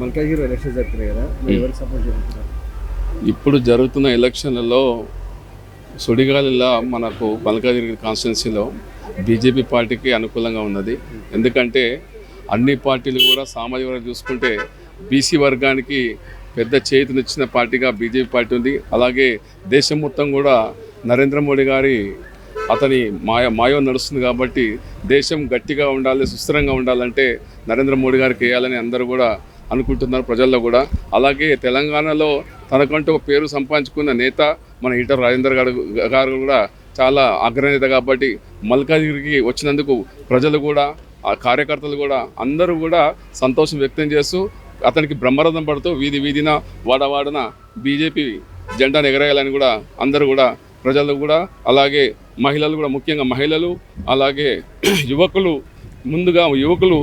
Malkajgiri election జరుగుతున్నాయి కదా మీరు ఎవరికి సపోర్ట్ చేస్తున్నారు? ఇప్పుడు జరుగుతున్న ఎలక్షన్లలో సుడిగాలిలా మనకు మల్కాజిగిరి కాన్స్టిట్యున్సీలో బీజేపీ పార్టీకి అనుకూలంగా ఉన్నది. ఎందుకంటే అన్ని పార్టీలు కూడా సామాజిక వర్గం చూసుకుంటే బీసీ వర్గానికి పెద్ద చేతినిచ్చిన పార్టీగా బీజేపీ పార్టీ ఉంది. అలాగే దేశం మొత్తం కూడా నరేంద్ర మోడీ గారి అతని మాయ మాయో నడుస్తుంది కాబట్టి దేశం గట్టిగా ఉండాలి సుస్థిరంగా ఉండాలంటే నరేంద్ర మోడీ గారికి వేయాలని అందరూ కూడా అనుకుంటున్నారు ప్రజల్లో కూడా. అలాగే తెలంగాణలో తనకంటూ ఒక పేరు సంపాదించుకున్న నేత మన ఈటర్ రాజేందర్ గారు గారు కూడా చాలా అగ్రనేత కాబట్టి మల్కాజిగిరికి వచ్చినందుకు ప్రజలు కూడా ఆ కార్యకర్తలు కూడా అందరూ కూడా సంతోషం వ్యక్తం చేస్తూ అతనికి బ్రహ్మరథం పడుతూ వీధి వీధిన వాడవాడన బీజేపీ జెండాను ఎగరేయాలని కూడా అందరూ కూడా ప్రజలు కూడా అలాగే మహిళలు కూడా ముఖ్యంగా మహిళలు అలాగే యువకులు ముందుగా యువకులు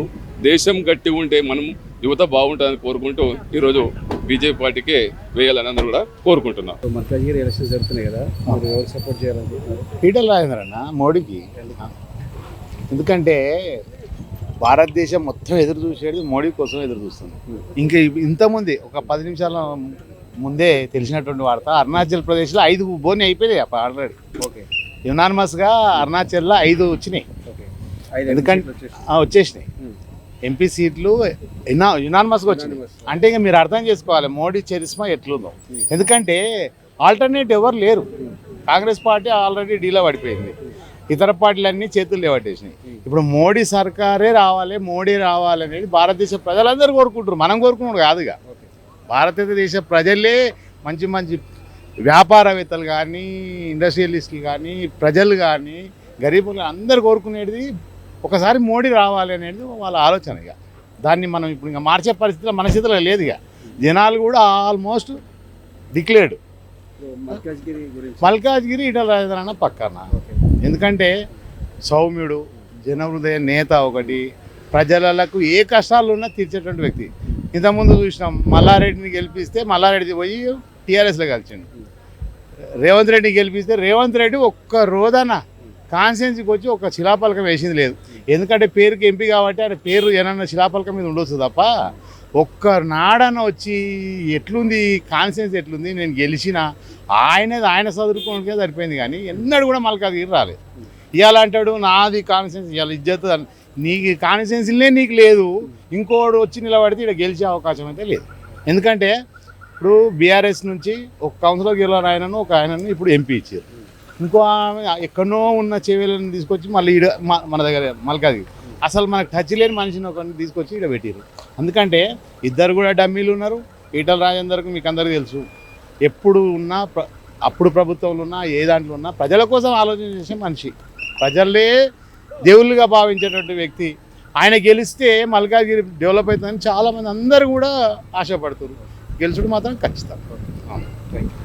దేశం గట్టి ఉంటే మనం యువత బాగుంటుందని కోరుకుంటూ ఈరోజు బీజేపీ పార్టీకే వేయాలని అందరూ కూడా కోరుకుంటున్నాం. మల్కాజ్గిరి ఎలక్షన్ జరుగుతున్నాయి కదా మీరు ఎవరికి సపోర్ట్ చేయాలనుకుంటున్నారు? ఈటల రాజేంద్ర అన్న మోడీకి ఎందుకంటే భారతదేశం మొత్తం ఎదురు చూసేది మోడీ కోసం ఎదురు చూస్తుంది. ఇంకా ఇంతకుముందే ఒక పది నిమిషాల ముందే తెలిసినటువంటి వార్త అరుణాచల్ ప్రదేశ్లో ఐదు బోని అయిపోయినాయి ఆల్రెడీ ఓకే. యునానిమస్గా అరుణాచల్లో ఐదు వచ్చినాయి. ఓకే. ఐదు ఎందుకంటే వచ్చేసినాయి. ఎంపీ సీట్లు యునా యునానిమస్గా Unanimous. అంటే ఇంకా మీరు అర్థం చేసుకోవాలి మోడీ చరిస్మా ఎట్లుందో. ఎందుకంటే ఆల్టర్నేట్ ఎవరు లేరు. కాంగ్రెస్ పార్టీ ఆల్రెడీ డీలో పడిపోయింది. ఇతర పార్టీలన్నీ చేతులు లేవట్టేసినాయి. ఇప్పుడు మోడీ సర్కారే రావాలి మోడీ రావాలి అనేది భారతదేశ ప్రజలందరూ కోరుకుంటారు మనం కోరుకున్నాడు కాదుగా భారతదేశ ప్రజలే మంచి మంచి వ్యాపారవేత్తలు కానీ ఇండస్ట్రియలిస్టులు కానీ ప్రజలు కానీ గరీబులు అందరు కోరుకునేది ఒకసారి మోడీ రావాలి అనేది వాళ్ళ ఆలోచన ఇక. దాన్ని మనం ఇప్పుడు ఇంకా మార్చే పరిస్థితిలో మన చేతిలో లేదు ఇక. జనాలు కూడా ఆల్మోస్ట్ డిక్లేర్డ్. మల్కాజ్గిరి ఇటల మల్కాజ్గిరి పక్కన. ఓకే ఎందుకంటే సౌమ్యుడు జనహృదయ నేత ఒకటి ప్రజలకు ఏ కష్టాలు ఉన్నా తీర్చేటువంటి వ్యక్తి. ఇంతకుముందు చూసినాం మల్లారెడ్డిని గెలిపిస్తే మల్లారెడ్డి పోయి టీఆర్ఎస్లో కలిసిండు. రేవంత్ రెడ్డిని గెలిపిస్తే రేవంత్ రెడ్డి ఒక్క రోజన కాన్స్టిట్యున్సీకి వచ్చి ఒక శిలాపలకం వేసింది లేదు. ఎందుకంటే పేరుకి ఎంపీ కాబట్టి ఆయన పేరు ఏమన్నా శిలాపలకం మీద ఉండొచ్చు తప్ప ఒక్క నాడన వచ్చి ఎట్లుంది కాన్స్టిట్యున్సీ ఎట్లుంది నేను గెలిచిన ఆయన ఆయన చదువుకోవడానికే సరిపోయింది కానీ ఎన్నడూ కూడా మల్కాజ్గిరి రాలేదు. ఇవాళ అంటాడు నాది కాన్స్టిట్యున్సీ ఇవాళ ఇజ్జత్ అని. నీకు కాన్స్టిట్యున్సీలే నీకు లేదు. ఇంకోడు వచ్చి నిలబడితే ఇక్కడ గెలిచే అవకాశం అయితే లేదు. ఎందుకంటే ఇప్పుడు బీఆర్ఎస్ నుంచి ఒక కౌన్సిలర్ గెలవని ఆయనను ఒక ఆయనను ఇప్పుడు ఎంపీ ఇచ్చారు. ఇంకో ఆమె ఎక్కడో ఉన్న చెవులను తీసుకొచ్చి మళ్ళీ ఈడ మన దగ్గర మల్కాజ్గిరి అసలు మనకు టచ్ లేని మనిషిని ఒకరిని తీసుకొచ్చి ఇక్కడ పెట్టారు ఎందుకంటే ఇద్దరు కూడా డమ్మీలు ఉన్నారు. ఈటల రాజేందర్కు మీకు అందరికీ తెలుసు. ఎప్పుడు ఉన్నా అప్పుడు ప్రభుత్వంలో ఉన్నా ఏ దాంట్లో ఉన్నా ప్రజల కోసం ఆలోచన చేసే మనిషి. ప్రజలే దేవుళ్ళుగా భావించేటువంటి వ్యక్తి. ఆయన గెలిస్తే మల్కాజ్గిరి డెవలప్ అవుతుందని చాలామంది అందరూ కూడా ఆశపడుతున్నారు. గెలుచుడు మాత్రం ఖచ్చితం అవును థ్యాంక్ యూ